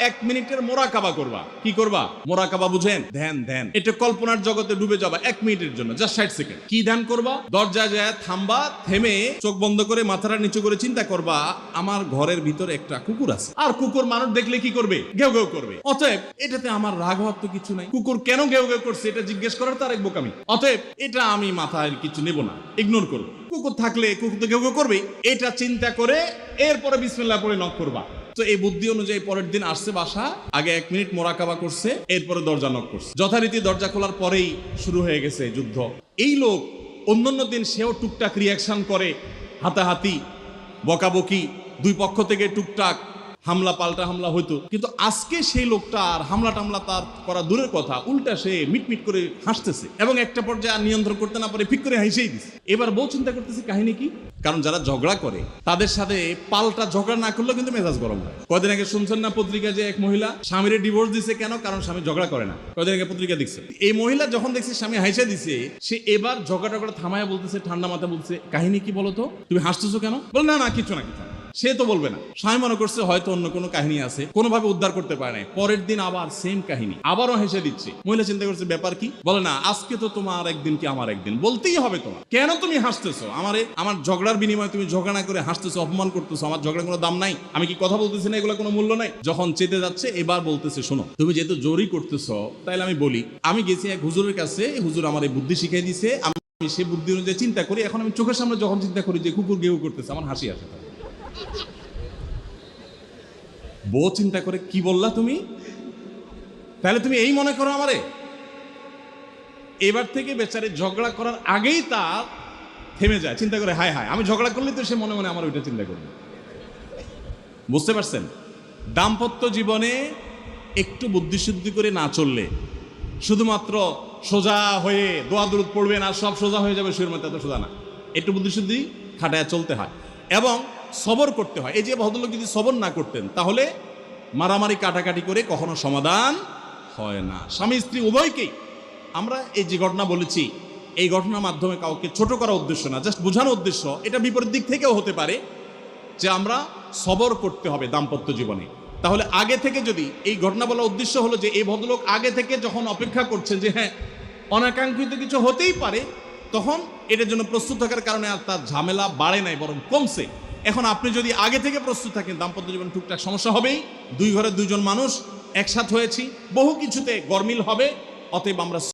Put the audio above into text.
এক মিনিটের মোরাকাবা করবা। কি করবা? মোরাকাবা বুঝেন? ধ্যান ধ্যান। এটা কল্পনার জগতে ডুবে যাবা এক মিনিটের জন্য জাস্ট ষাট সেকেন্ড কি ধ্যান করবা? দরজা যায়, থামবা, থেমে চোখ বন্ধ করে মাথাটা নিচু করে চিন্তা করবা, আমার ঘরের ভিতরে একটা কুকুর আছে। আর কুকুর মানুষ দেখলে কি করবে? ঘেউ ঘেউ করবে। অতএব এটাতে আমার রাগ হওয়ার তো কিছু নাই। কুকুর কেন ঘেউ ঘেউ করছে এটা জিজ্ঞেস করার তার এক বোকামি। অতএব এটা আমি মাথায় কিছু নেব না। ইগনোর করব কুকুর থাকলে কুকুর তো কেউ করবে করবেই। এটা চিন্তা করে এরপরে বিসমিল্লাহ পরে নক করবা। তো এই বুদ্ধি অনুযায়ী পরের দিন আসছে বাসা, আগে এক মিনিট মোরাকাবা করছে, এরপরে দরজা নক করছে। যথারীতি দরজা খোলার পরেই শুরু হয়ে গেছে যুদ্ধ। এই লোক অন্যান্য দিন সেও টুকটাক রিয়াকশন করে, হাতাহাতি, বকাবকি, দুই পক্ষ থেকে টুকটাক হামলা পাল্টা হামলা হইতো। কিন্তু আজকে সেই লোকটা আর হামলা টামলা তার করা দূরের কথা, উল্টা সে মিটমিট করে হাসতেছে এবং একটা পর্যায়ে আর নিয়ন্ত্রণ করতে না পারে ফিক করে হাসেই দিছে। এবার বউ চিন্তা করতেছে কাহিনী কি? কারণ যারা ঝগড়া করে, তাদের সাথে পাল্টা ঝগড়া না করলেও কিন্তু মেজাজ গরম হয়। কদিন আগে শুনছেন না পত্রিকা যে এক মহিলা স্বামীর ডিভোর্স দিছে কেন? কারণ স্বামী ঝগড়া করে না। কদিন আগে পত্রিকা দেখছে। এই মহিলা যখন দেখছে স্বামী হাসে দিছে, সে এবার ঝগড়া টগড়া থামায় বলতেছে, ঠান্ডা মাথা বলছে কাহিনী কি বলতো তুমি হাসতেছো কেন? বল, না না, কিছু না, কিছু সে তো বলবে না। স্বামী মনে করছে হয়তো অন্য কোনো কাহিনী আছে, কোনোভাবে উদ্ধার করতে পারে নাই। পরের দিন আবার সেম কাহিনী। আবারও হেসে দিচ্ছে। মহিলা চিন্তা করছে, ব্যাপার কি? বলে, না, আজকে তো তোমার একদিন কি আমার একদিন? বলতেই হবে তোমার। কেন তুমি হাসতেছো? আমারে, আমার ঝগড়ার বিনিময়ে তুমি ঝগড়া না করে হাসতেছো, অপমান করতেছো, আমার ঝগড়ার কোনো দাম নাই। আমি কি কথা বলতেছি না? এগুলো কোনো মূল্য নাই? যখন চেতে যাচ্ছে, এবার বলতেছে, শোনো, তুমি যেহেতু জোরই করতেছো, তাইলে আমি বলি, আমি গেছি এক হুজুরের কাছে। হুজুর আমার এই বুদ্ধি শিখিয়ে দিছে। আমি সে বুদ্ধি অনুযায়ী চিন্তা করি। এখন আমি চোখের সামনে যখন চিন্তা করি যে কুকুর গেউ করতেছে, আমার হাসি আসে। বউ চিন্তা করে, কি বললা তুমি? তাহলে তুমি এই মনে করো আমারে। এবার থেকে বেচারে ঝগড়া করার আগেই তার থেমে যায়। চিন্তা করে, হায় হায়, আমি ঝগড়া করলে তো সে মনে মনে আমার ওইটা চিন্তা করবে। বুঝতে পারছেন? দাম্পত্য জীবনে একটু বুদ্ধিশুদ্ধি করে না চললে শুধুমাত্র সোজা হয়ে দোয়া দূরত পড়বেন আর সব সোজা হয়ে যাবে শুয়ের মধ্যে এত সোজা না। একটু বুদ্ধিশুদ্ধি খাটায় চলতে হয়। এবং সবর করতে হয়। এই যে ভদ্রলোক যদি সবর না করতেন, তাহলে মারামারি কাটাকাটি করে কখনো সমাধান হয় না। স্বামী, স্ত্রী উভয়কেই আমরা এই যে ঘটনা বলেছি, এই ঘটনার মাধ্যমে কাউকে ছোট করার উদ্দেশ্য না জাস্ট বোঝানোর উদ্দেশ্য, এটা বিপরীত দিক থেকেও হতে পারে যে আমরা সবর করতে হবে দাম্পত্য জীবনে। তাহলে আগে থেকে যদি এই ঘটনা বলার উদ্দেশ্য হলো যে এই ভদ্রলোক আগে থেকে যখন অপেক্ষা করছেন যে হ্যাঁ অনাকাঙ্ক্ষিত কিছু হতেই পারে, তখন এটার জন্য প্রস্তুত থাকার কারণে আর তার ঝামেলা বাড়ে নাই, বরং কমছে। এখন আপনি যদি আগে থেকে প্রস্তুত থাকেন, দাম্পত্য জীবন টুকটাক সমস্যা হবেই। দুই ঘরে দুইজন মানুষ, একসাথ হয়েছি। বহু কিছুতে গরমিল হবে, অতএব আমরা